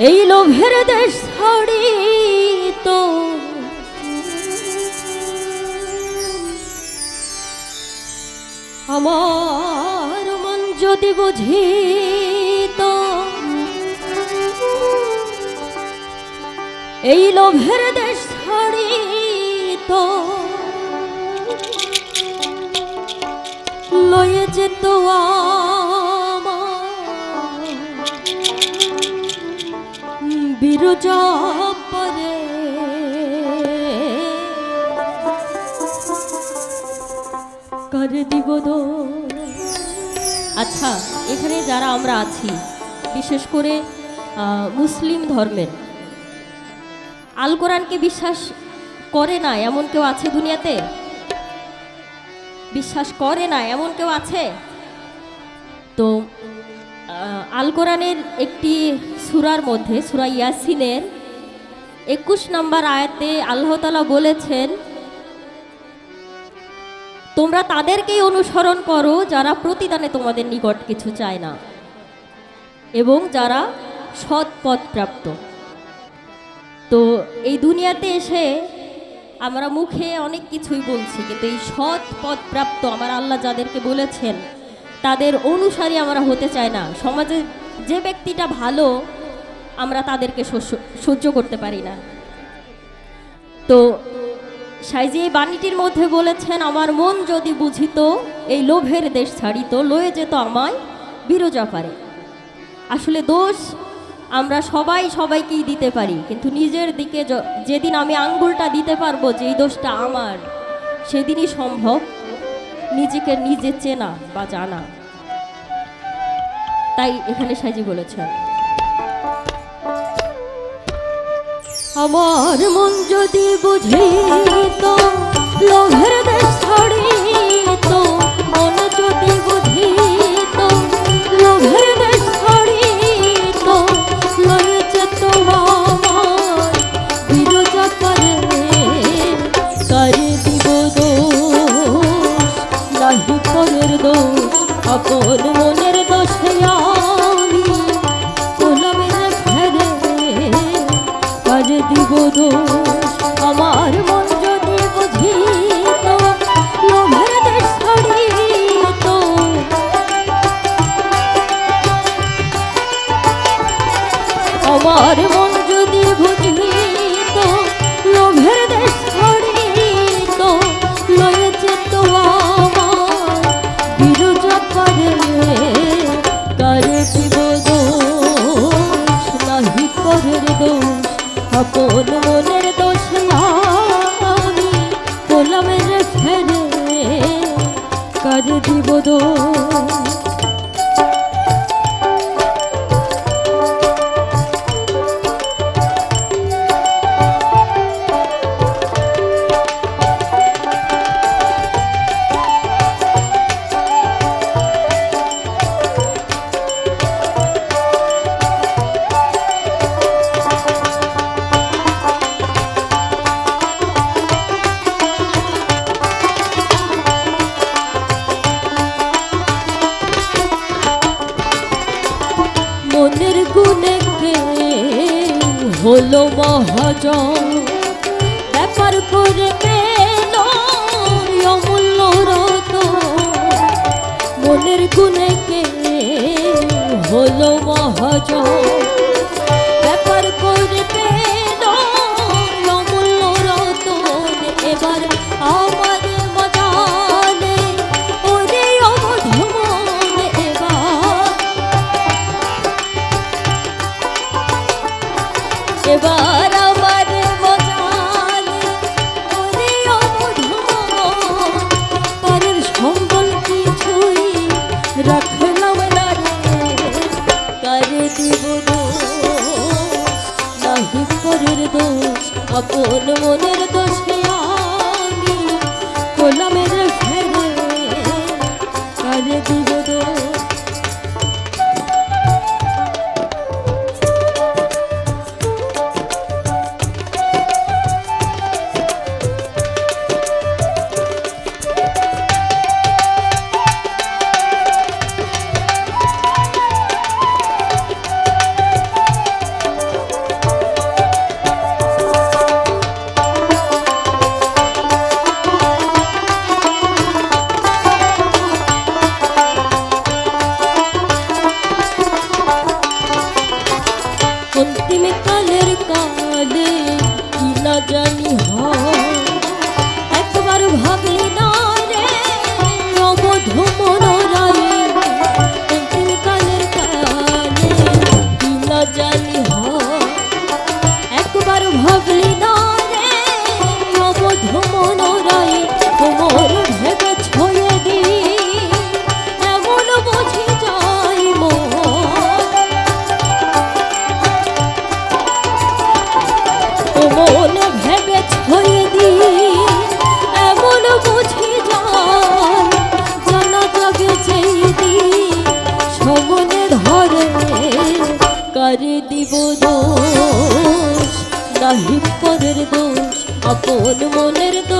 এই লোভের দেশ ছাড়ি তো। আমার মন যদি বুঝি তো এই লোভের দেশ তো। লয়ে যেত আমার বিরজা পরে। দিব আচ্ছা এখানে যারা আমরা আছি, বিশেষ করে মুসলিম ধর্মের, আল কোরআনকে বিশ্বাস করে না এমন কেউ আছে দুনিয়াতে? বিশ্বাস করে না এমন কেউ আছে? তো আল কোরআনের একটি সুরার মধ্যে, সুরা ইয়াসিনের একুশ নম্বর আয়াতে আল্লাহতালা বলেছেন, তোমরা তাদেরকেই অনুসরণ করো যারা প্রতিদানে তোমাদের নিকট কিছু চায় না এবং যারা সৎ পথ প্রাপ্ত। তো এই দুনিয়াতে এসে আমরা মুখে অনেক কিছুই বলছি, কিন্তু এই সৎ পথ প্রাপ্ত আমার আল্লাহ যাদেরকে বলেছেন তাদের অনুসারী আমরা হতে চাই না। সমাজে যে ব্যক্তিটা ভালো, আমরা তাদেরকে সহ্য- করতে পারি না। তো সাইজি এই বাণীটির মধ্যে বলেছেন, আমার মন যদি বুঝিত, এই লোভের দেশ ছাড়িত, লয়ে যেত আমায় বিরজা পারে। আসলে দোষ আমরা সবাই সবাইকেই দিতে পারি, কিন্তু নিজের দিকে যেদিন আমি আঙ্গুলটা দিতে পারব যে এই দোষটা আমার, সেদিনই সম্ভব। নিজেকে নিজে চেনা বা জানা। তাই এখানে সাজি বলেছেন, আমার মন যদি বুঝি তো লোভের দেশ ছাড়িত আপন মনের দোষে আমি গোলামের ফেরে কাজে দিব দোষ। আপন মনের দোষ আমি গোলামের ফেরে করে দিব দোষ হলো মহাজন ব্যাপার করে পেল অমূল্য রত। মনের গুণে কে হলো মহাজন? আপন মনের দোষে আমি গোলামের ফেরে করে ভগ আপন মনের দোষ